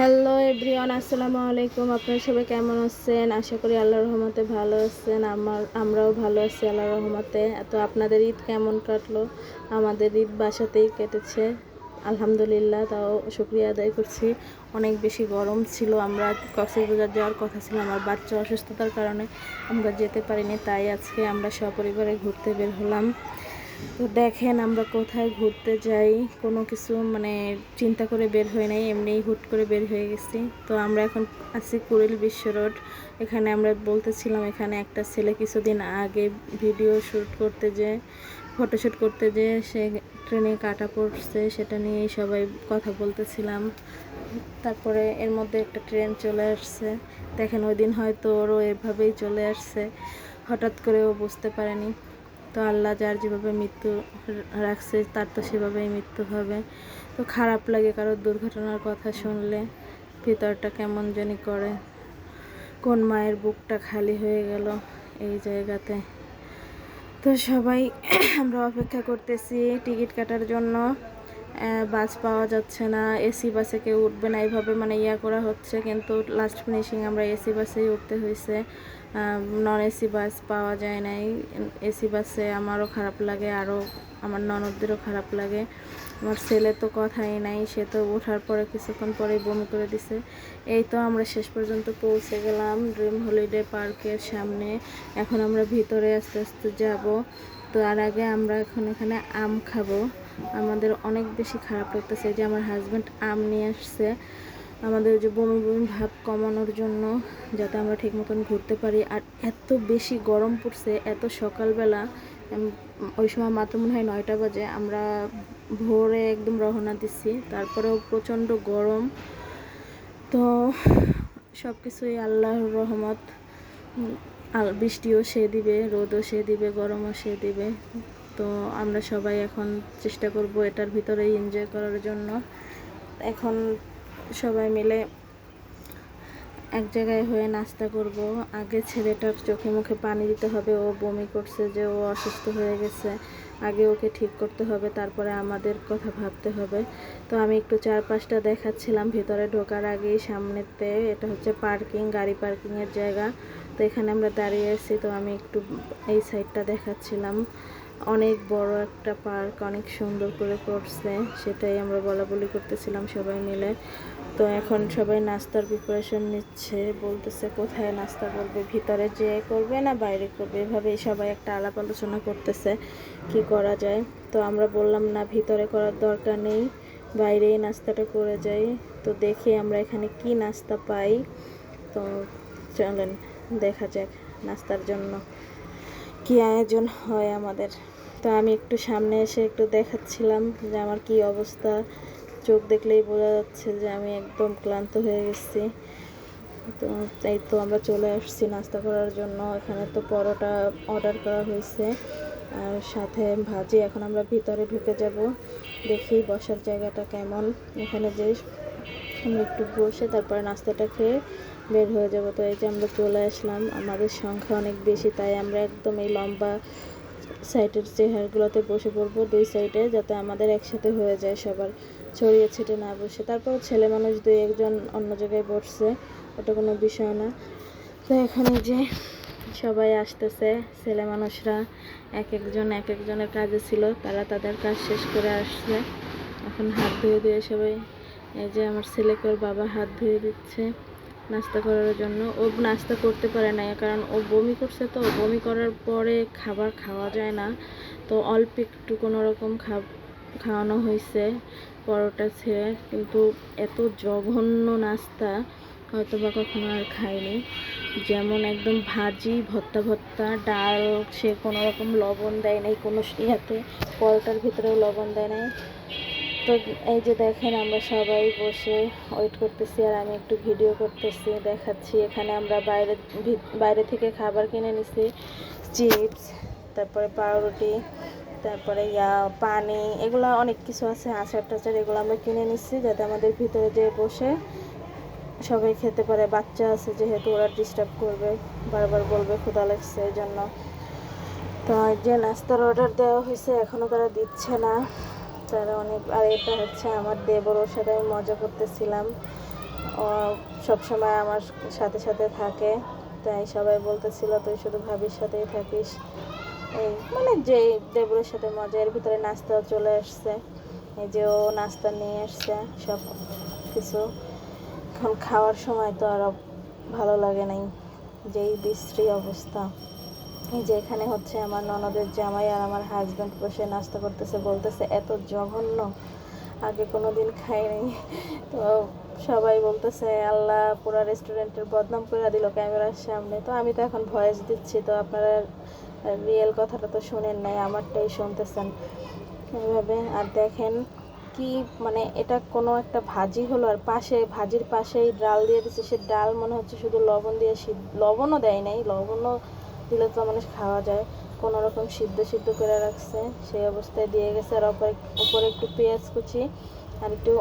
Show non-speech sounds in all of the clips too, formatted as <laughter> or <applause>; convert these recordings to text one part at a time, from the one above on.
Hello everyone আসসালামু আলাইকুম আপনারা সবাই কেমন আছেন? আশা করি আল্লাহর রহমতে ভালো আছেন। আমার আমরাও ভালো আছি আল্লাহর রহমতে। তো আপনাদের ঈদ কেমন কাটলো? আমাদের ঈদ বাসাতেই কেটেছে। আলহামদুলিল্লাহ, তাও শুক্রিয়া আদায় করছি। অনেক বেশি গরম ছিল। আমরা কক্সবাজার যাওয়ার কথা ছিল। আমার বাচ্চা অসুস্থতার কারণে আমরা যেতে পারিনি, তাই আজকে আমরা সপরিবারে ঘুরতে বের হলাম। তো দেখেন আমরা কোথায় ঘুরতে যাই, কোনো কিছু মানে চিন্তা করে বের হয়ে নাই, এমনিই হুট করে বের হয়ে গেছি। তো আমরা এখন আছি কুড়িল বিশ্ব রোড, এখানে আমরা বলতেছিলাম এখানে একটা ছেলে কিছুদিন আগে ভিডিও শ্যুট করতে যে ফটোশ্যুট করতে যে সে ট্রেনে কাটা পড়ছে, সেটা নিয়েই সবাই কথা বলতেছিলাম। তারপরে এর মধ্যে একটা ট্রেন চলে আসছে, দেখেন ওই দিন হয়তো ওরও এভাবেই চলে আসছে, হঠাৎ করে ও বুঝতে পারেনি। তো আল্লাহ যার যেভাবে মৃত্যু রাখছে, তার তো সেভাবেই মৃত্যু হবে। তো খারাপ লাগে কারোর দুর্ঘটনার কথা শুনলে, ভিতরটা কেমন জানি করে। কোন মায়ের বুকটা খালি হয়ে গেল এই জায়গাতে। তো সবাই <clears throat> আমরা অপেক্ষা করতেছি টিকিট কাটার জন্য। বাস পাওয়া যাচ্ছে না, এসি বাসে কেউ উঠবে না, এইভাবে মানে ইয়া করা হচ্ছে। কিন্তু লাস্ট ফিনিশিং আমরা এসি বাসেই উঠতে হয়েছে নন এসি বাস পাওয়া যায় নাই। এসি বাসে আমারও খারাপ লাগে আরও আমার ননদদেরও খারাপ লাগে। আমার ছেলে তো কথাই নাই, সে তো ওঠার পরে কিছুক্ষণ পরেই বমি করে দিছে। এই তো আমরা শেষ পর্যন্ত পৌঁছে গেলাম ড্রিম হলিডে পার্কের সামনে। এখন আমরা ভিতরে আস্তে আস্তে যাব। তো আর আগে আমরা এখন এখানে আম খাব। আমাদের অনেক বেশি খারাপ লাগতেছে যে আমার হাজব্যান্ড আম নিয়ে আসছে। আমাদের যে বমি বমি ভাব কমানোর জন্য যাতে আমরা ঠিক মতন ঘুরতে পারি। আর এত বেশি গরম পড়ছে, এত সকালবেলা ওই সময় মাত্র মনে হয় নয়টা বাজে, আমরা ভোরে একদম রওনা দিচ্ছি। তারপরেও প্রচণ্ড গরম। তো সব কিছুই আল্লাহর রহমত। আল, বৃষ্টিও সে দিবে, রোদও সে দিবে, গরমও সে দিবে। তো আমরা সবাই এখন চেষ্টা করব এটার ভিতরেই এনজয় করার জন্য। এখন সবাই মিলে এক জায়গায় হয়ে নাস্তা করব। আগে ছেলেটার চোখে মুখে পানি দিতে হবে, ও বমি করছে যে ও অসুস্থ হয়ে গেছে। আগে ওকে ঠিক করতে হবে, তারপরে আমাদের কথা ভাবতে হবে। তো আমি একটু চারপাশটা দেখাচ্ছিলাম, ভিতরে ঢোকার আগেই সামনেতে এটা হচ্ছে পার্কিং, গাড়ি পার্কিংয়ের জায়গা। তো এখানে আমরা দাঁড়িয়ে আছি, তো আমি একটু এই সাইডটা দেখাচ্ছিলাম। অনেক বড় একটা পার্ক, অনেক সুন্দর করে করছে, সেটাই আমরা বলা বলি করতেছিলাম সবাই মিলে। তো এখন সবাই নাস্তার প্রিপারেশন নিচ্ছে। বলতেছে, কোথায় নাস্তা করবে? ভিতরে যে করবে না বাইরে করবে? এভাবেই সবাই একটা আলাপ আলোচনা করতেছে, কি করা যায়? তো আমরা বললাম, না, ভিতরে করার দরকার নেই, বাইরেই নাস্তাটা করে যাই। তো দেখি আমরা এখানে কি নাস্তা পাই। তো চলেন, দেখা যাক নাস্তার জন্য কি আয়োজন হয় আমাদের। তো আমি একটু সামনে এসে একটু দেখাচ্ছিলাম যে আমার কি অবস্থা। চোখ দেখলেই বোঝা যাচ্ছে যে আমি একদম ক্লান্ত হয়ে গেছি। তো তাই তো আমরা চলে আসছি নাস্তা করার জন্য। এখানে তো পরোটা অর্ডার করা হয়েছে। আর সাথে ভাজি। এখন আমরা ভিতরে ঢুকে যাব। দেখি বসার জায়গাটা কেমন। এখানে যে আমরা একটু বসে তারপরে নাস্তাটা খেয়ে বের হয়ে যাব। তো এই যে আমরা চলে আসলাম। আমাদের সংখ্যা অনেক বেশি, তাই আমরা একদম এই লম্বা সাইডের চেহারগুলোতে বসে পড়ব দুই সাইডে যাতে আমাদের একসাথে হয়ে যায় সবার। ছড়িয়ে ছিটে না বসে। তারপর ছেলে মানুষ দুই একজন অন্য জায়গায় বসছে, ওটা কোনো বিষয় না। তো এখানে যে সবাই আসতেছে, ছেলে মানুষরা, এক একজন, এক একজনের কাজে ছিল, তারা তাদের কাজ শেষ করে আসছে। এখন হাত ধুয়ে দিয়ে সবাই, এই যে আমার ছেলেকে ওর বাবা হাত ধুয়ে দিচ্ছে নাস্তা করার জন্য। ও নাস্তা করতে পারে না কারণ ও বমি করছে তো, বমি করার পরে খাবার খাওয়া যায় না। তো অল্প একটু কোনো রকম খাওয়ানো হয়েছে পরোটা ছেড়ে, কিন্তু এত জঘন্য নাস্তা হয়তো বা কখনো আর খাইনি। যেমন একদম ভাজি, ভর্তা ভর্তা, ডাল, সে কোনো রকম লবণ দেয় নাই, কোনো ইয়াতে, পরোটার ভিতরেও লবণ দেয় নাই। তো এই যে দেখেন আমরা সবাই বসে ওয়েট করতেছি আর আমি একটু ভিডিও করতেছি, দেখাচ্ছি। এখানে আমরা বাইরে বাইরে থেকে খাবার কিনে নিছি, চিপস, তারপরে পাউরুটি তারপরে ইয়া, পানি, এগুলো অনেক কিছু আছে, আচার টাচার, এগুলো আমরা কিনে নিচ্ছি যাতে আমাদের ভিতরে যেয়ে বসে সবাই খেতে পারে। বাচ্চা আছে যেহেতু ওরা ডিস্টার্ব করবে, বারবার বলবে ক্ষুদা লাগছে এই জন্য। তো যে নাস্তার অর্ডার দেওয়া হয়েছে এখনও তারা দিচ্ছে না। তারা অনেক, আর এটা হচ্ছে আমার দেবর ওর সাথে আমি মজা করতেছিলাম। ও সবসময় আমার সাথে সাথে থাকে, তাই সবাই বলতেছিল তুই শুধু ভাবির সাথেই থাকিস। এই মানে যে দেবুরের সাথে মজা, এর ভিতরে নাস্তা চলে আসছে। এই যে ও নাস্তা নিয়ে আসছে, সব কিছু। এখন খাওয়ার সময় তো আর ভালো লাগে নাই, যেই বিশ্রী অবস্থা। এই যে এখানে হচ্ছে আমার ননদের জামাই আর আমার হাজব্যান্ড বসে নাস্তা করতেছে, বলতেছে, এত জঘন্য, আগে কোনো দিন খাইনি। তো সবাই বলতেছে, আল্লাহ পুরা রেস্টুরেন্টের বদনাম করে দিল ক্যামেরার সামনে। তো আমি তো এখন ভয়েস দিচ্ছি, তো আপনারা রিয়েল কথাটা তো শোনেন নাই, আমারটাই শুনতেছেন। এইভাবে আর দেখেন কি মানে এটা কোনো একটা ভাজি হলো, আর পাশে, ভাজির পাশেই ডাল দিয়ে দিচ্ছে সে ডাল মনে হচ্ছে শুধু লবণ দিয়ে সিদ্ধ, লবণও দেয় নাই, লবণও দিলে তো মানুষ খাওয়া যায়। কোনো রকম সিদ্ধ সিদ্ধ করে রাখছে, সেই অবস্থায় দিয়ে গেছে। আর ওপরে উপরে একটু পেঁয়াজ কুচি, আর একটু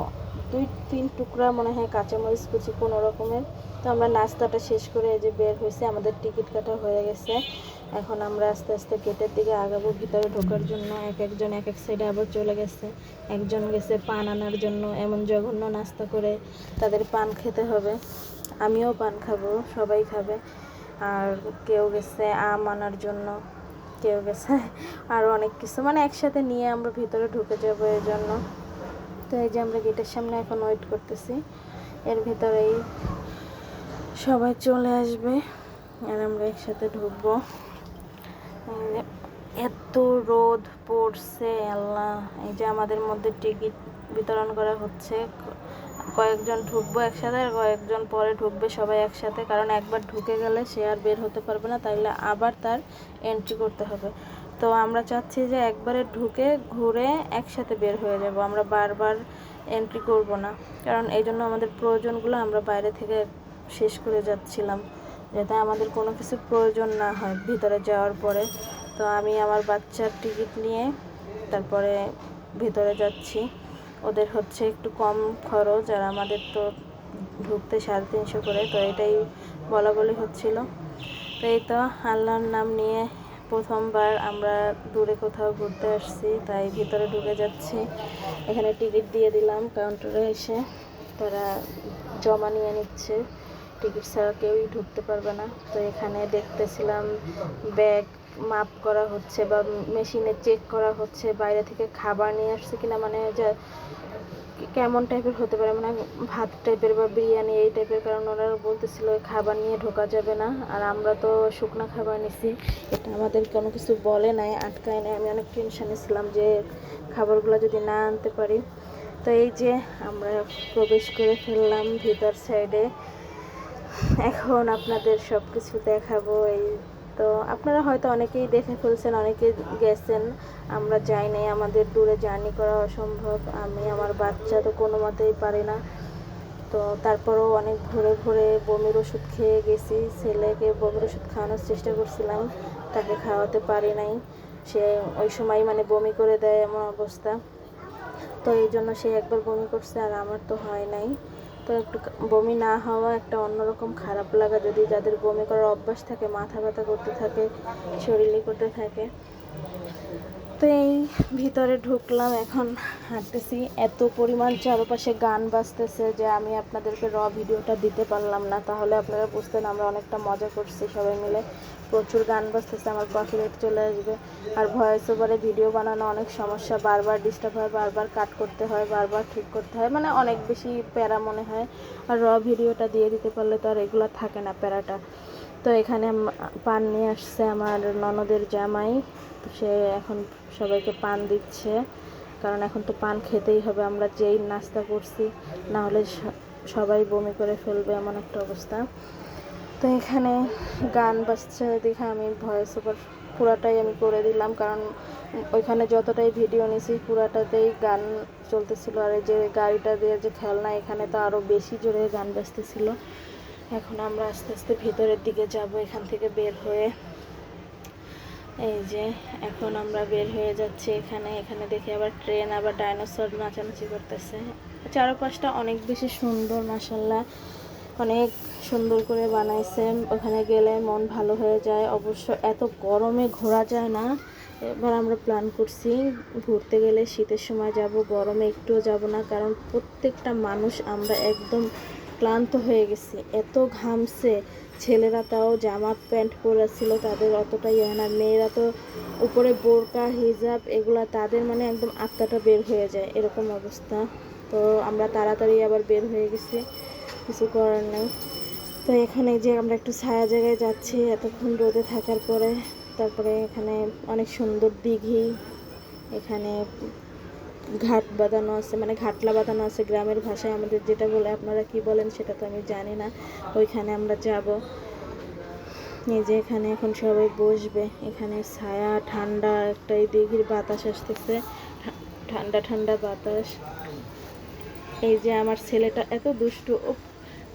দুই তিন টুকরা মনে হয় কাঁচামরিচ কুচি কোনো রকমের। তো আমরা নাস্তাটা শেষ করে এই যে বের হয়েছে, আমাদের টিকিট কাটা হয়ে গেছে। এখন আমরা আস্তে আস্তে গেটের দিকে আগাবো, ভিতরে ঢোকার জন্য। এক একজন এক এক সাইডে আবার চলে গেছে। একজন গেছে পান আনার জন্য, এমন জঘন্য নাস্তা করে তাদের পান খেতে হবে। আমিও পান খাব, সবাই খাবে। আর কেউ গেছে আম আনার জন্য, কেউ গেছে আরও অনেক কিছু। মানে একসাথে নিয়ে আমরা ভিতরে ঢুকে যাব এর জন্য। তো এই যে আমরা গেটের সামনে এখন ওয়েট করতেছি। এর ভিতরেই সবাই চলে আসবে আর আমরা একসাথে ঢুকবো। এই এত রোদ পড়ছে, আল্লাহ। এই যে আমাদের মধ্যে টিকিট বিতরণ করা হচ্ছে। কয়েকজন ঢুকবো একসাথে আর কয়েকজন পরে ঢুকবে সবাই একসাথে। কারণ একবার ঢুকে গেলে সে আর বের হতে পারবে না, তাইলে আবার তার এন্ট্রি করতে হবে। তো আমরা চাচ্ছি যে একবারে ঢুকে ঘুরে একসাথে বের হয়ে যাব। আমরা বারবার এন্ট্রি করব না। কারণ এই জন্য আমাদের প্রয়োজনগুলো আমরা বাইরে থেকে শেষ করে যাচ্ছিলাম। যাতে আমাদের কোনো কিছু প্রয়োজন না হয় ভিতরে যাওয়ার পরে। তো আমি আমার বাচ্চার টিকিট নিয়ে তারপরে ভিতরে যাচ্ছি। ওদের হচ্ছে একটু কম খরচ আর আমাদের তো ঢুকতে সাড়ে তিনশো করে। তো এটাই বলা বলি হচ্ছিল। তো এই তো আল্লাহর নাম নিয়ে প্রথমবার আমরা দূরে কোথাও ঘুরতে আসছি, তাই ভিতরে ঢুকে যাচ্ছি। এখানে টিকিট দিয়ে দিলাম কাউন্টারে এসে। তারা জমা নিয়ে নিচ্ছে। টিকিট ছাড়া কেউই ঢুকতে পারবে না। তো এখানে দেখতেছিলাম ব্যাগ মাপ করা হচ্ছে বা মেশিনে চেক করা হচ্ছে, বাইরে থেকে খাবার নিয়ে আসছে কিনা মানে কেমন টাইপের হতে পারে? মানে ভাত টাইপের বা বিরিয়ানি এই টাইপের কারণ ওরা বলতেছিল, খাবার নিয়ে ঢোকা যাবে না। আর আমরা তো শুকনো খাবার নিছি। এটা আমাদের কোনো কিছু বলে নাই, আটকায় নাই। আমি অনেক টেনশনে ছিলাম যে খাবারগুলো যদি না আনতে পারি। তো এই যে আমরা প্রবেশ করে ফেললাম ভিতর সাইডে এখন আপনাদের সব কিছু দেখাবো। এই তো আপনারা হয়তো অনেকেই দেখে ফেলছেন অনেকে গেছেন, আমরা যাই নাই, আমাদের দূরে জার্নি করা অসম্ভব, আমি, আমার বাচ্চা তো কোনো মতেই পারি না। তো তারপরেও অনেক ঘুরে ঘুরে বমির ওষুধ খেয়ে গেছি, ছেলেকে বমির ওষুধ খাওয়ানোর চেষ্টা করছিলাম, তাকে খাওয়াতে পারি নাই। সে ওই সময় মানে বমি করে দেয় এমন অবস্থা। তো এই জন্য সে একবার বমি করছে আর আমার তো হয় নাই। তো একটু বমি না হওয়া, একটা অন্যরকম খারাপ লাগা যদি যাদের বমি করার অভ্যাস থাকে, মাথা ব্যথা করতে থাকে, শরীরে করতে থাকে। তো এই ভিতরে ঢুকলাম, এখন হাঁটতেছি। এত পরিমাণ চারপাশে গান বাজতেছে যে আমি আপনাদেরকে র ভিডিওটা দিতে পারলাম না। তাহলে আপনারা বুঝতেন আমরা অনেকটা মজা করছি সবাই মিলে। প্রচুর গান বাজতেছে, আমার কপিরাইট চলে আসবে। আর ভয়েস ওভারে ভিডিও বানানো অনেক সমস্যা, বারবার ডিস্টার্ব হয়, বারবার কাট করতে হয়, বারবার ঠিক করতে হয় মানে অনেক বেশি প্যারা মনে হয়। আর র ভিডিওটা দিয়ে দিতে পারলে তো আর এগুলো থাকে না প্যারাটা। তো এখানে পান নিয়ে আসছে আমার ননদের জামাই। সে এখন সবাইকে পান দিচ্ছে, কারণ এখন তো পান খেতেই হবে। আমরা যেই নাস্তা করছি না হলে সবাই বমি করে ফেলবে এমন একটা অবস্থা। তো এখানে গান বাজছে, দেখে আমি ভয়েস ওভার পুরাটাই আমি করে দিলাম, কারণ ওইখানে যতটাই ভিডিও নিয়েছি পুরাটাতেই গান চলতেছিল। আর এই যে গাড়িটা দিয়ে যে খেলনা, এখানে তো আরও বেশি জোরে গান বাজতেছিল। এখন আমরা আস্তে আস্তে ভিতরের দিকে যাব, এখান থেকে বের হয়ে। এই যে এখন আমরা বের হয়ে যাচ্ছি এখানে এখানে দেখি আবার ট্রেন, আবার ডাইনোসর নাচানাচি করতেছে। চারপাশটা অনেক বেশি সুন্দর মাসাল্লাহ অনেক সুন্দর করে বানাইছে ওখানে গেলে মন ভালো হয়ে যায়। অবশ্য এত গরমে ঘোরা যায় না। এবার আমরা প্ল্যান করছি ঘুরতে গেলে শীতের সময় যাব, গরমে একটুও যাব না, কারণ প্রত্যেকটা মানুষ আমরা একদম ক্লান্ত হয়ে গেছি। এত ঘামছে, ছেলেরা তাও জামা প্যান্ট পরেছিল তাদের অতটা ইয়ে না। মেয়েরা তো উপরে বোরকা, হিজাব এগুলা তাদের মানে একদম আত্মাটা বের হয়ে যায়, এরকম অবস্থা। তো আমরা তাড়াতাড়ি আবার বের হয়ে গেছি। কিছু করার নেই। তো এখানে যে আমরা একটু ছায়া জায়গায় যাচ্ছি এতক্ষণ রোদে থাকার পরে, তারপরে এখানে অনেক সুন্দর দিঘি, এখানে ঘাট বাঁধানো আছে মানে ঘাটলা বাঁধানো আছে গ্রামের ভাষায় আমাদের যেটা বলে, আপনারা কি বলেন সেটা তো আমি জানি না। ওইখানে আমরা যাব। এই যে এখানে এখন সবাই বসবে, এখানে ছায়া, ঠান্ডা একটা এই দিঘির বাতাস আসতেছে ঠান্ডা ঠান্ডা বাতাস। এই যে আমার ছেলেটা এত দুষ্টু ও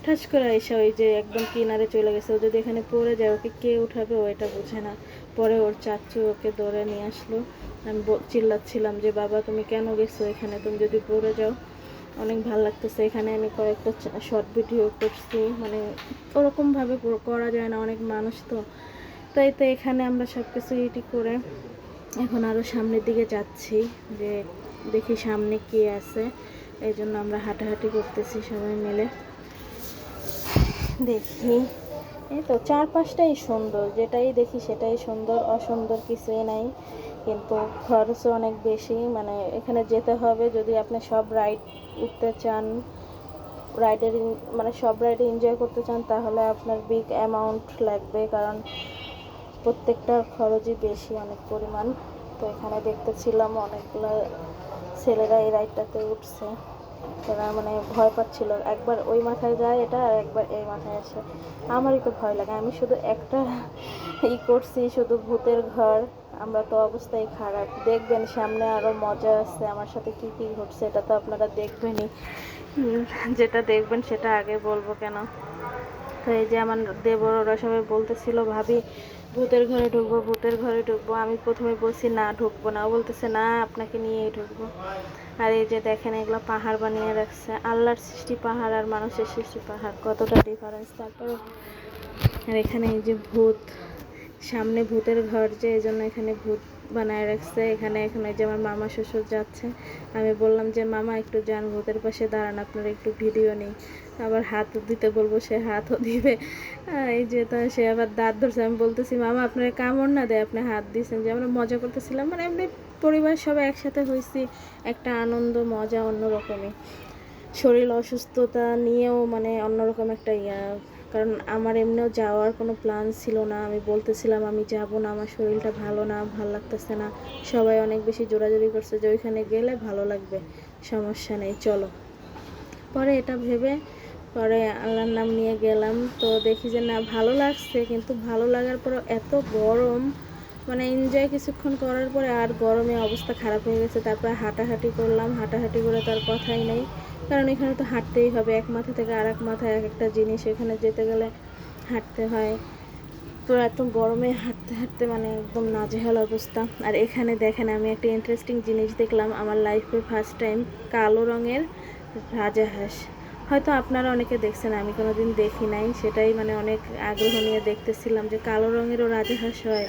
ঠাস করে এসে ওই যে একদম কিনারে চলে গেছে। ও যদি এখানে পড়ে যায়, ওকে কে উঠাবে? ও এটা বোঝে না। পরে ওর চাচু ওকে ধরে নিয়ে আসলো। আমি চিল্লাচ্ছিলাম যে, বাবা, তুমি কেন গেছো এখানে? তুমি যদি পড়ে যাও, অনেক ভালো লাগতেছে। এখানে আমি কয়েকটা শর্ট ভিডিও করছি। মানে ওরকমভাবে করা যায় না, অনেক মানুষ তো। তাই তো এখানে আমরা সব কিছু এটি করে এখন আরও সামনের দিকে যাচ্ছি, যে দেখি সামনে কে আছে। এই জন্য আমরা হাঁটাহাঁটি করতেছি সবাই মিলে। দেখি। এই তো চারপাশটাই সুন্দর, যেটাই দেখি সেটাই সুন্দর, অসুন্দর কিছুই নাই। কিন্তু খরচও অনেক বেশি মানে এখানে যেতে হবে যদি আপনি সব রাইড উঠতে চান রাইডের মানে সব রাইডে এনজয় করতে চান, তাহলে আপনার বিগ অ্যামাউন্ট লাগবে, কারণ প্রত্যেকটার খরচই বেশি অনেক পরিমাণ। তো এখানে দেখতেছিলাম অনেকগুলো ছেলেরা এই রাইডটাতে উঠছে। তারা মানে ভয় পাচ্ছিল। একবার ওই মাথায় যায় এটা আর একবার এই মাথায় আসে। আমারই তো ভয় লাগে। আমি শুধু একটা ই করছি, শুধু ভূতের ঘর। আমরা তো অবস্থাই খারাপ। দেখবেন সামনে আরও মজা আছে। আমার সাথে কি কি ঘটছে এটা তো আপনারা দেখবেনই। যেটা দেখবেন সেটা আগে বলব কেন? তো এই যে আমার দেবর ওরা সবাই বলতেছিল, ভাবি, ভূতের ঘরে ঢুকবো, ভূতের ঘরে ঢুকবো। আমি প্রথমে বলছি, না, ঢুকবো না। ও বলতেছে, না, আপনাকে নিয়েই ঢুকবো। আর এই যে দেখেন, এগুলো পাহাড় বানিয়ে রাখছে। আল্লাহর সৃষ্টি পাহাড় আর মানুষের সৃষ্টি পাহাড়, কতটা ডিফারেন্স তারপরে আর এখানে এই যে ভূত, সামনে ভূতের ঘর যে এই জন্য এখানে ভূত বানায় রাখছে। এখানে এখন এই যে আমার মামা শ্বশুর যাচ্ছে। আমি বললাম যে, মামা, একটু যান, ভূতের পাশে দাঁড়ান, আপনার একটু ভিডিও নেই। আবার হাত দিতে বলব, সে হাতও দিবে। এই যে তা সে আবার দাঁত ধরছে। আমি বলতেছি, মামা, আপনার কামড় না দেয়, আপনি হাত দিয়েছেন। যে আমরা মজা করতেছিলাম মানে এমনি পরিবার সবাই একসাথে হয়েছি, একটা আনন্দ, মজা অন্যরকমই। শরীর অসুস্থতা নিয়েও মানে অন্যরকম একটা ইয়া, কারণ আমার এমনিও যাওয়ার কোনো প্ল্যান ছিল না। আমি বলতেছিলাম, আমি যাব না, আমার শরীরটা ভালো না, ভালো লাগতেছে না। সবাই অনেক বেশি জোরাজোরি করছে যে ওইখানে গেলে ভালো লাগবে, সমস্যা নেই, চলো। পরে এটা ভেবে, পরে আল্লাহর নাম নিয়ে গেলাম। তো দেখি যে না, ভালো লাগছে, কিন্তু ভালো লাগার পরও এত গরম মানে এনজয় কিছুক্ষণ করার পরে আর গরমে অবস্থা খারাপ হয়ে গেছে। তারপরে হাঁটাহাঁটি করলাম, হাঁটাহাঁটি করে তার কথাই নেই। কারণ এখানে তো হাঁটতেই হবে, এক মাথা থেকে আর এক মাথায় এক একটা জিনিস। এখানে যেতে গেলে হাঁটতে হয়। তো এত গরমে হাঁটতে হাঁটতে মানে একদম নাজেহাল অবস্থা। আর এখানে দেখেন, আমি একটা ইন্টারেস্টিং জিনিস দেখলাম আমার লাইফে ফার্স্ট টাইম কালো রঙের রাজাহাঁস। হয়তো আপনারা অনেকে দেখছেন, আমি কোনোদিন দেখি নাই। সেটাই মানে অনেক আগ্রহ নিয়ে দেখতেছিলাম যে কালো রঙেরও রাজাহাঁস হয়।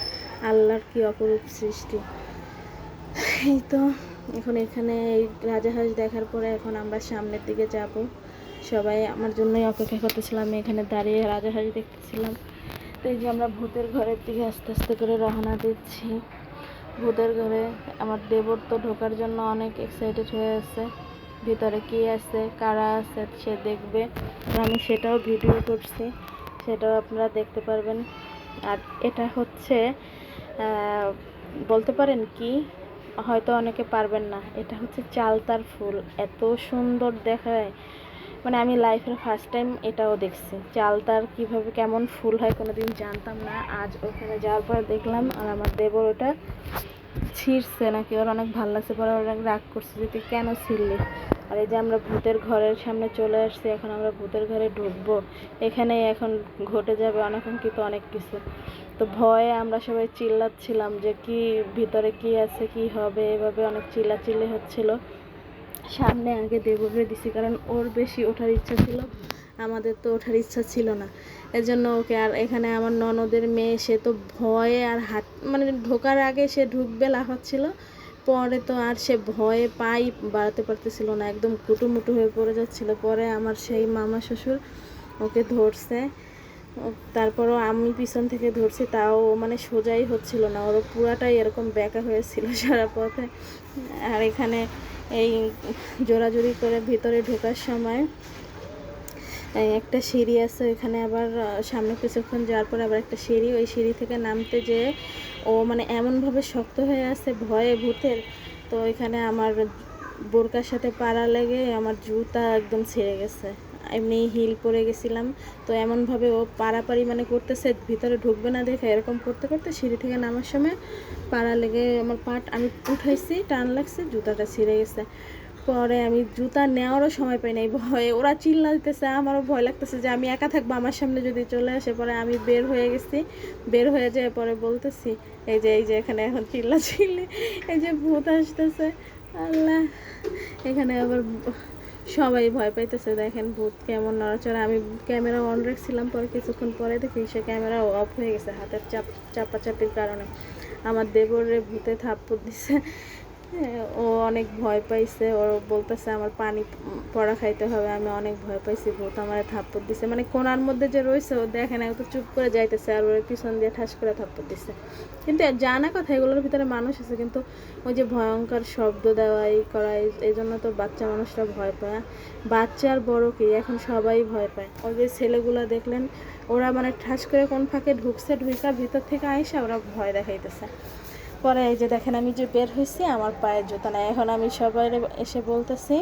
আল্লাহর কি অপরূপ সৃষ্টি। এই তো, এখন এখানে এই রাজাহাঁস দেখার পরে এখন আমরা সামনের দিকে যাব। সবাই আমার জন্যই অপেক্ষা করতেছিলাম এখানে দাঁড়িয়ে রাজাহাঁস দেখতেছিলাম। তো এই যে আমরা ভূতের ঘরের দিকে আস্তে আস্তে করে রওনা দিচ্ছি। ভূতের ঘরে আমার দেবর তো ঢোকার জন্য অনেক এক্সাইটেড হয়ে আছে। ভিতরে কি আছে, কারা আছে, সে দেখবে। আমি সেটাও ভিডিও করছি, সেটাও আপনারা দেখতে পারবেন। আর এটা হচ্ছে বলতে পারেন কি, হয়তো অনেকে পারবেন না। এটা হচ্ছে চালতার ফুল, এত সুন্দর দেখায়। মানে আমি লাইফের ফার্স্ট টাইম এটাও দেখছি। চালতার কীভাবে কেমন ফুল হয় কোনোদিন জানতাম না। আজ ওখানে যাওয়ার পর দেখলাম আর আমার দেবর ওটা ছিঁড়ছে নাকি? ওর অনেক ভালো লাগছে, পরে ওর রাগ করছে যে, তুই কেন ছিঁড়লি? আর এই যে আমরা ভূতের ঘরের সামনে চলে আসছি, এখন আমরা ভূতের ঘরে ঢুকবো। এখানে এখন ঘটে যাবে অনাকাঙ্ক্ষিত অনেক কিছু। তো ভয়ে আমরা সবাই চিল্লাচ্ছিলাম যে, কি, ভিতরে কি আছে, কি হবে? এভাবে অনেক চিল্লাচিল্লি হচ্ছিল। সামনে আগে দেবরে দিছি, কারণ ওর বেশি ওঠার ইচ্ছা ছিল। আমাদের তো ওঠার ইচ্ছা ছিল না। এর জন্য ওকে আর এখানে আমার ননদের মেয়ে, সে তো ভয়ে আর হাত মানে ঢোকার আগে সে ঢুকবে লাফাচ্ছিল, পরে তো আর সে ভয়ে পাই বাড়াতে পারতেছিল না, একদম কুটুমুটু হয়ে পড়ে যাচ্ছিল। পরে আমার সেই মামা শ্বশুর ওকে ধরছে তারপরও আমি পিছন থেকে ধরছি, তাও মানে সোজাই হচ্ছিল না ওর পুরাটাই এরকম ব্যাকা হয়েছিল <laughs> সারা পথে। আর এখানে এই জোরাজুরি করে ভিতরে ঢোকার সময় একটা সিঁড়ি আছে এখানে আবার সামনে কিছুক্ষণ যাওয়ার পরে আবার একটা সিঁড়ি, ওই সিঁড়ি থেকে নামতে যেয়ে ও মানে এমনভাবে শক্ত হয়ে আছে ভয়ে ভূতের, তো এখানে আমার বোরকার সাথে পাড়া লেগে আমার জুতা একদম ছিঁড়ে গেছে। এমনি হিল পরে গেছিলাম, তো এমনভাবে ও পাড়াপাড়ি মানে করতেছে, ভিতরে ঢুকবে না দেখে এরকম করতে করতে সিঁড়ি থেকে নামার সময় পাড়া লেগে আমার পাট আমি উঠাইছি, টান লাগছে, জুতাটা ছিঁড়ে গেছে। পরে আমি জুতা নেওয়ারও সময় পাই নাই ভয়ে। ওরা চিল্লা দিতেছে, আমারও ভয় লাগতেছে যে আমি একা থাকব, আমার সামনে যদি চলে আসে, পরে আমি বের হয়ে গেছি। বের হয়ে যেয়ে পরে বলতেছি, এই যে এই যে, এখানে এখন চিল্লা চিল্লি এই যে ভূত আসতেছে। আল্লাহ, এখানে আবার সবাই ভয় পাইতেছে, দেখেন ভূত কেমন নড়াচড়া। আমি ক্যামেরা অন রাখছিলাম পরে, কিছুক্ষণ পরে দেখি সে ক্যামেরা অফ হয়ে গেছে, হাতের চাপ, চাপাচাপির কারণে। আমার দেবরে ভূতে থাপ্পড় দিছে। ও অনেক ভয় পাইছে। ও বলতেছে, আমার পানি পড়া খাইতে হবে, আমি অনেক ভয় পাইছি ভূত আমার থাপ্পড় দিছে। মানে কোনার মধ্যে যে রয়েছে, ও দেখে না তো চুপ করে যাইতেছে আর ওর পিছন দিয়ে ঠাস করে থাপ্পড় দিছে। কিন্তু জানা কথা, এগুলোর ভিতরে মানুষ আছে, কিন্তু ওই যে ভয়ঙ্কর শব্দ দেওয়া, এই করা, এই জন্য তো বাচ্চা মানুষরা ভয় পায়। বাচ্চা আর বড় কি? এখন সবাই ভয় পায়। ওই যে ছেলেগুলো দেখলেন, ওরা মানে ঠাস করে কোন ফাঁকে ঢুকছে ঢুকা ভিতর থেকে আইসা ওরা ভয় দেখাইতেছে। পরে এই যে দেখেন আমি যে বের হয়েছি আমার পায়ের জুতা নাই। এখন আমি সবাই এসে বলতেছি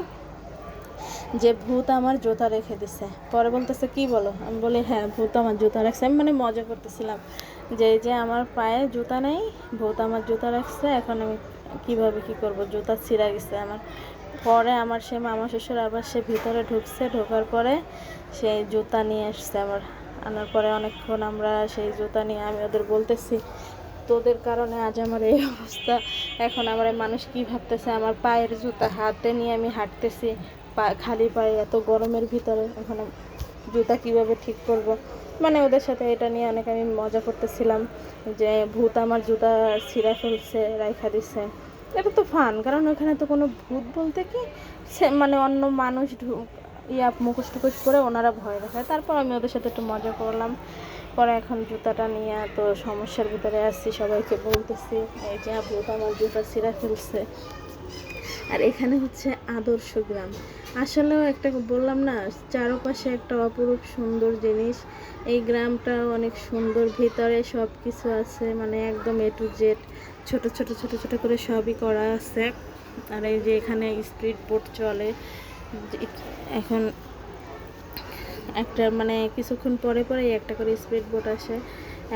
যে, ভূত আমার জুতা রেখে দিছে। পরে বলতেছে, কি বলো? আমি বলি হ্যাঁ ভূত আমার জুতা রাখছে। আমি মানে মজা করতেছিলাম যে, এই যে আমার পায়ে জুতা নেই, ভূত আমার জুতা রাখছে, এখন আমি কীভাবে কি করব? জুতা ছিঁড়া গেছে আমার। পরে আমার সে মামা শ্বশুর আবার সে ভিতরে ঢুকছে, ঢোকার পরে সেই জুতা নিয়ে আসছে আমার আনার পরে অনেকক্ষণ আমরা সেই জুতা নিয়ে আমি ওদের বলতেছি তোদের কারণে আজ আমার এই অবস্থা। এখন আমার মানুষ কি ভাবতেছে? আমার পায়ের জুতা হাতে নিয়ে আমি হাঁটতেছি। পা, খালি পায়ে এত গরমের ভিতরে। এখন জুতা কীভাবে ঠিক করব? মানে ওদের সাথে এটা নিয়ে অনেক আমি মজা করতেছিলাম যে ভূত আমার জুতা ছিঁড়া ফেলছে, রাইখা দিচ্ছে এটা তো ফান, কারণ ওখানে তো কোনো ভূত বলতে কি? সে মানে অন্য মানুষ ইয়া মুখোশ টুকুশ করে ওনারা ভয় দেখায়। তারপর আমি ওদের সাথে একটু মজা করলাম। পরে এখন জুতাটা নিয়ে তো সমস্যার ভিতরে আসছি সবাইকে বলতেছি, এই যে ভূত আমার জুতা ছিঁড়া ফেলছে। আর এখানে হচ্ছে আদর্শ গ্রাম। আসলেও একটা বললাম না, চারপাশে একটা অপরূপ সুন্দর জিনিস। এই গ্রামটা অনেক সুন্দর, ভিতরে সব কিছু আছে মানে একদম এ টু জেড ছোট ছোট ছোট ছোট করে সবই করা আছে। আর এই যে এখানে স্পিড বোট চলে। এখন একটা মানে কিছুক্ষণ পরে পরে একটা করে স্পিড বোট আসে।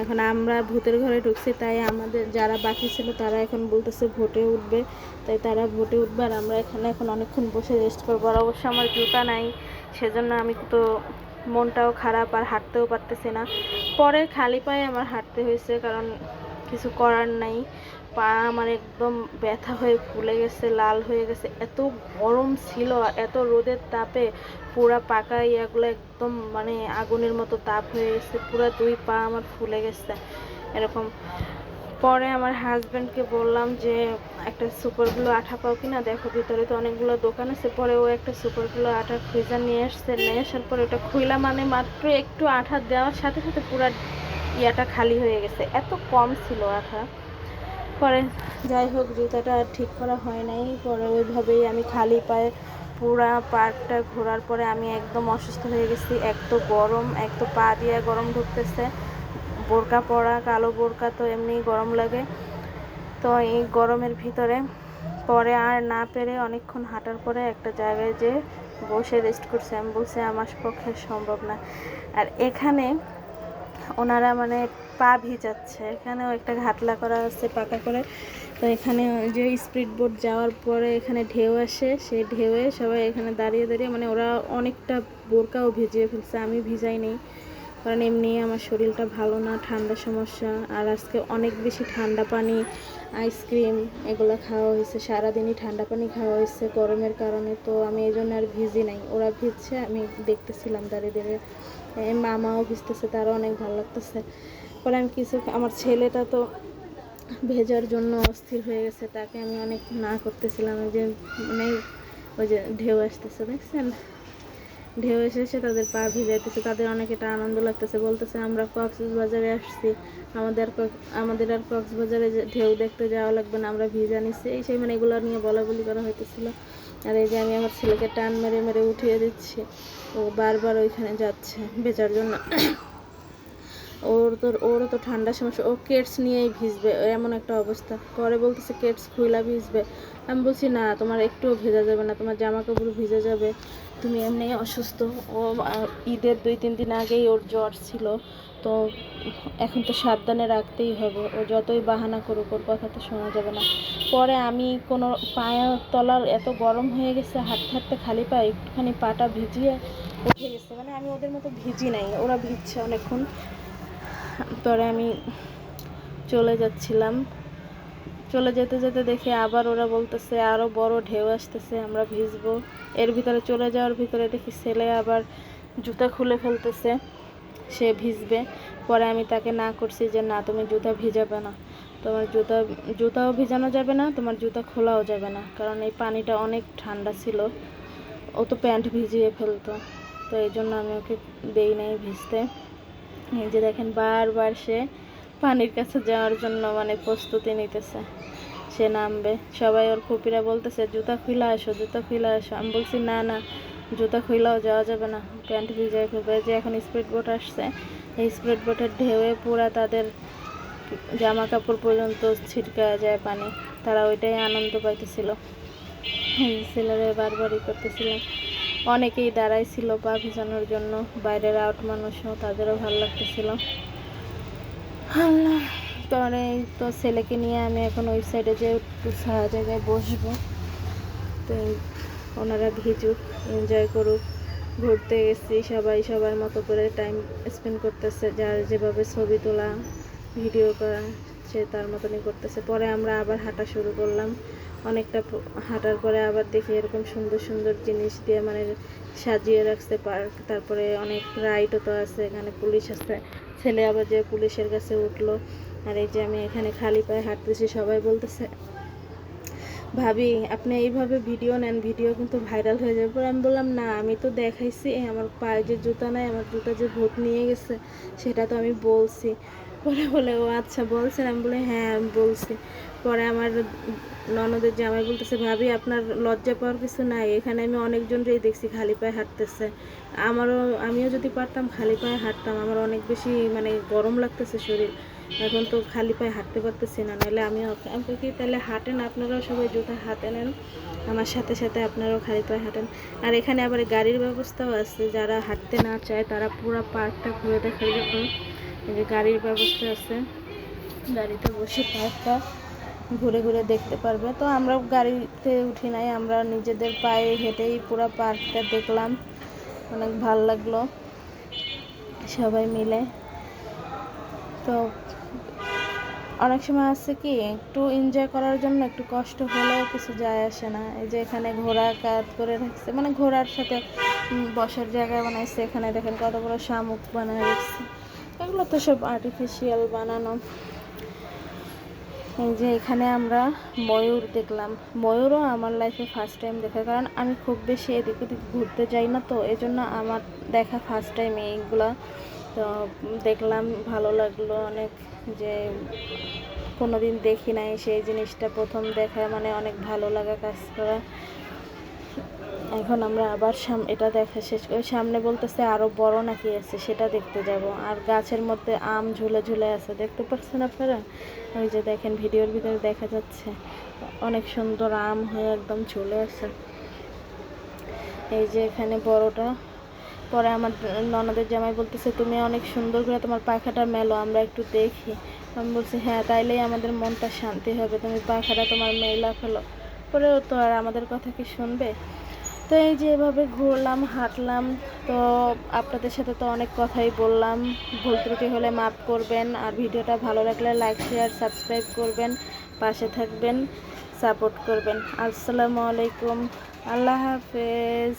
এখন আমরা ভূতের ঘরে ঢুকছি, তাই আমাদের যারা বাকি ছিল তারা এখন বলতেছে ভোটে উঠবে। তাই তারা ভোটে উঠবে আর আমরা এখানে, এখন অনেকক্ষণ বসে রেস্ট করব। আর অবশ্য আমার জুতা নাই, সেজন্য আমি তো মনটাও খারাপ আর হাঁটতেও পারতেছি না। পরে খালি পায়ে আমার হাঁটতে হয়েছে, কারণ কিছু করার নাই। পা আমার একদম ব্যথা হয়ে ফুলে গেছে, লাল হয়ে গেছে। এত গরম ছিল, এত রোদের তাপে পুরা পাকা ইয়াগুলো একদম মানে আগুনের মতো তাপ হয়ে গেছে, পুরা দুই পা আমার ফুলে গেছে, এরকম। পরে আমার হাজব্যান্ডকে বললাম যে, একটা সুপারগুলো আঠা পাও কিনা দেখো, ভিতরে তো অনেকগুলো দোকান আছে। পরে ও একটা সুপারগুলো আঠা ফ্রিজার নিয়ে আসছে, নিয়ে আসার পরে ওটা খুইলা মানে মাত্র একটু আঠা দেওয়ার সাথে সাথে পুরা ইয়াটা খালি হয়ে গেছে। এত কম ছিল আঠা। পরে যাই হোক, জুতাটা আর ঠিক করা হয় নাই। পরে ওইভাবেই আমি খালি পায়ে পুরা পার্কটা ঘোরার পরে আমি একদম অসুস্থ হয়ে গেছি। এক তো গরম, এক তো পা দিয়ে গরম ঢুকতেছে। বোরকা পরা, কালো বোরকা তো এমনি গরম লাগে। তো এই গরমের ভিতরে পরে আর না পেরে অনেকক্ষণ হাঁটার পরে একটা জায়গায় যে বসে রেস্ট করছে। আমি বলছি, আমার পক্ষে সম্ভব না। আর এখানে ওনারা মানে পা ভিজাচ্ছে। এখানেও একটা ঘাটলা করা আছে পাকা করে। তো এখানে যে স্পিড বোট যাওয়ার পরে এখানে ঢেউ আসে, সেই ঢেউয়ে সবাই এখানে দাঁড়িয়ে দাঁড়িয়ে মানে ওরা অনেকটা বোরকাও ভিজিয়ে ফেলছে। আমি ভিজাই নেই। কারণ এমনি আমার শরীরটা ভালো না, ঠান্ডা সমস্যা। আর আজকে অনেক বেশি ঠান্ডা পানি, আইসক্রিম এগুলো খাওয়া হয়েছে। সারাদিনই ঠান্ডা পানি খাওয়া হয়েছে গরমের কারণে। তো আমি এই জন্য আর ভিজি নাই। ওরা ভিজছে, আমি দেখতেছিলাম দাঁড়িয়ে দাঁড়িয়ে। মামাও ভিজতেছে, তারও অনেক ভালো লাগতেছে। পরে আমি কিছু আমার ছেলেটা তো ভেজার জন্য অস্থির হয়ে গেছে, তাকে আমি অনেক না করতেছিলাম, ওই যে মানে ওই যে ঢেউ আসতেছে, দেখছেন? ঢেউ এসে এসে তাদের পা ভিজাইতেছে তাদের অনেক এটা আনন্দ লাগতেছে, বলতেছে, আমরা কক্সবাজারে আসছি, আমাদের আমাদের আর কক্সবাজারে যে ঢেউ দেখতে যাওয়া লাগবে না, আমরা ভিজা নিচ্ছি। এই সেই মানে এগুলো নিয়ে বলা বলি করা হইতেছিল। আর এই যে আমি আমার ছেলেকে টান মেরে মেরে উঠিয়ে দিচ্ছি, ও বারবার ওইখানে যাচ্ছে, বেচার জন্য। ওর তো, ওরও তো ঠান্ডার সমস্যা। ও কেটস নিয়েই ভিজবে এমন একটা অবস্থা। পরে বলতেছে কেটস খুইলা ভিজবে। আমি বলছি, না, তোমার একটুও ভেজা যাবে না, তোমার জামা কাপড় ভিজে যাবে। তুমি এমনি অসুস্থ। ও ঈদের দুই, তিন দিন আগেই ওর জ্বর ছিল। তো এখন তো সাবধানে রাখতেই হবে। ও যতই বাহানা করুক, ওর কথা তো শোনা যাবে না। পরে আমি কোনো পায়ের তলার এত গরম হয়ে গেছে, হাঁটতে হাঁটতে খালি পায়ে একটুখানি পাটা ভিজিয়ে উঠে গেছে। মানে আমি ওদের মতো ভিজি নাই, ওরা ভিজছে অনেকক্ষণ। পরে আমি চলে যাচ্ছিলাম। চলে যেতে যেতে দেখি আবার ওরা বলতেছে আরও বড় ঢেউ আসতেছে, আমরা ভিজবো। এর ভিতরে চলে যাওয়ার ভিতরে দেখি ছেলে আবার জুতা খুলে ফেলতেছে, সে ভিজবে। পরে আমি তাকে না করছি যে, না, তুমি জুতা ভিজাবে না। তোমার জুতা, জুতাও ভিজানো যাবে না, তোমার জুতা খোলাও যাবে না। কারণ এই পানিটা অনেক ঠান্ডা ছিল। ও তো প্যান্ট ভিজিয়ে ফেলতো। তো এই জন্য আমি ওকে দেই নাই ভিজতে। এই যে দেখেন, বারবার সে পানির কাছে যাওয়ার জন্য মানে প্রস্তুতি নিতেছে। সে নামবে। সবাই ওর ফুপিরা বলতেছে, জুতা খুলে আসো, জুতা খুলে আসো। আমি বলছি, না না, জুতা খুইলাও যাওয়া যাবে না। প্যান্ট ভিজাই ফেলবে যে এখন স্পিড বোট আসছে। এই স্পিড বোটের ঢেউয়ে পুরা তাদের জামা কাপড় পর্যন্ত ছিটকা যায় পানি। তারা ওইটাই আনন্দ পাইতেছিল। ছেলেরা বারবারই করতেছিলাম। অনেকেই দাঁড়াইছিল পা ভিজানোর জন্য। বাইরের আউট মানুষও তাদেরও ভালো লাগতেছিল। আল্লাহ, পরে এই তো ছেলেকে নিয়ে আমি এখন ওই সাইডে যে একটু ছায়া জায়গায় বসবো। তো ওনারা ভিজুক এনজয় করুক। ঘুরতে গেছি সবাই, সবার মতো করে টাইম স্পেন্ড করতেছে। যার যেভাবে ছবি তোলা ভিডিও করা, সে তার মতনই করতেছে। পরে আমরা আবার হাঁটা শুরু করলাম। অনেকটা হাঁটার পরে আবার দেখি এরকম সুন্দর সুন্দর জিনিস দিয়ে মানে সাজিয়ে রাখছে পার্ক। তারপরে অনেক রাইডও তো আছে, এখানে পুলিশ আছে। ছেলে আবার যে পুলিশের কাছে উঠল, আর এই যে আমি এখানে খালি পায়ে হাঁটতেছি, সবাই বলতেছে, ভাবি, আপনি এইভাবে ভিডিও নেন, ভিডিও কিন্তু ভাইরাল হয়ে যাবে। আমি বললাম, না, আমি তো দেখাইছি, আমার পায়ে যে জুতা নাই, আমার জুতা যে ভূত নিয়ে গেছে, সেটা তো আমি বলছি। পরে বলে, ও আচ্ছা বলছেন? আমি বলে হ্যাঁ আমি বলছি। পরে আমার ননদের জামাই বলতেছে, ভাবি, আপনার লজ্জা পাওয়ার কিছু নাই। এখানে আমি অনেকজনকেই দেখছি খালি পায়ে হাঁটতেছে। আমারও, আমিও যদি পারতাম খালি পায়ে হাঁটতাম। আমার অনেক বেশি মানে গরম লাগতেছে শরীর। এখন তো খালি পায়ে হাঁটতে পারতেছি না। নাহলে আমিও, আমি বলি কি তাহলে হাঁটেন? আপনারাও সবাই জুতা হাতে নেন। আমার সাথে সাথে আপনারাও খালি পায়ে হাঁটেন। আর এখানে আবার গাড়ির ব্যবস্থাও আছে। যারা হাঁটতে না চায়, তারা পুরো পার্কটা ঘুরে দেখার জন্য যে গাড়ির ব্যবস্থা আছে। গাড়িতে বসে পার্কটা ঘুরে ঘুরে দেখতে পারবে। তো আমরা গাড়িতে উঠি নাই, আমরা নিজেদের পায়ে হেঁটেই পুরো পার্কটা দেখলাম। অনেক ভালো লাগল সবাই মিলে। তো অনেক সময় আছে কি, একটু এনজয় করার জন্য একটু কষ্ট হলেও কিছু যায় আসে না। এই যে এখানে ঘোড়া কাত করে রাখছে মানে ঘোড়ার সাথে বসার জায়গা বানাইছে, এখানে দেখেন কত বড় শামুক বানায় রাখছে। এগুলো তো সব আর্টিফিশিয়াল বানানো। এই যে এখানে আমরা ময়ূর দেখলাম। ময়ূরও আমার লাইফে ফার্স্ট টাইম দেখা, কারণ আমি খুব বেশি এদিক ওদিক ঘুরতে যাই না তো এই জন্য আমার দেখা ফার্স্ট টাইম এইগুলা। তো দেখলাম, ভালো লাগল অনেক যে কোনো দিন দেখি নাই সেই জিনিসটা, প্রথম দেখা মানে অনেক ভালো লাগা কাজ করা। এখন আমরা আবার সাম, এটা দেখা শেষ করে। সামনে বলতেছে আরও বড় নাকি আছে, সেটা দেখতে যাব। আর গাছের মধ্যে আম ঝুলে ঝুলে আছে, দেখতে পাচ্ছেন আপনারা? ওই যে দেখেন, ভিডিওর ভিতরে দেখা যাচ্ছে। অনেক সুন্দর আম হয়ে একদম ঝুলে আছে। এই যে এখানে বড়টা। পরে আমার ননদের জামাই বলতেছে, তুমি অনেক সুন্দর করে তোমার পাখাটা মেলো, আমরা একটু দেখি। আমি বলছি হ্যাঁ তাইলেই আমাদের মনটা শান্তি হবে। তুমি পাখাটা তোমার মেলা ফেলো। পরেও তো আর আমাদের কথা কি শুনবে? তো এই যে এভাবে ঘুরলাম, হাঁটলাম, তো আপনাদের সাথে তো অনেক কথাই বললাম। ভুল ত্রুটি হলে মাফ করবেন আর ভিডিওটা ভালো লাগলে লাইক শেয়ার সাবস্ক্রাইব করবেন, পাশে থাকবেন সাপোর্ট করবেন। আসসালামু আলাইকুম, আল্লাহ হাফেজ।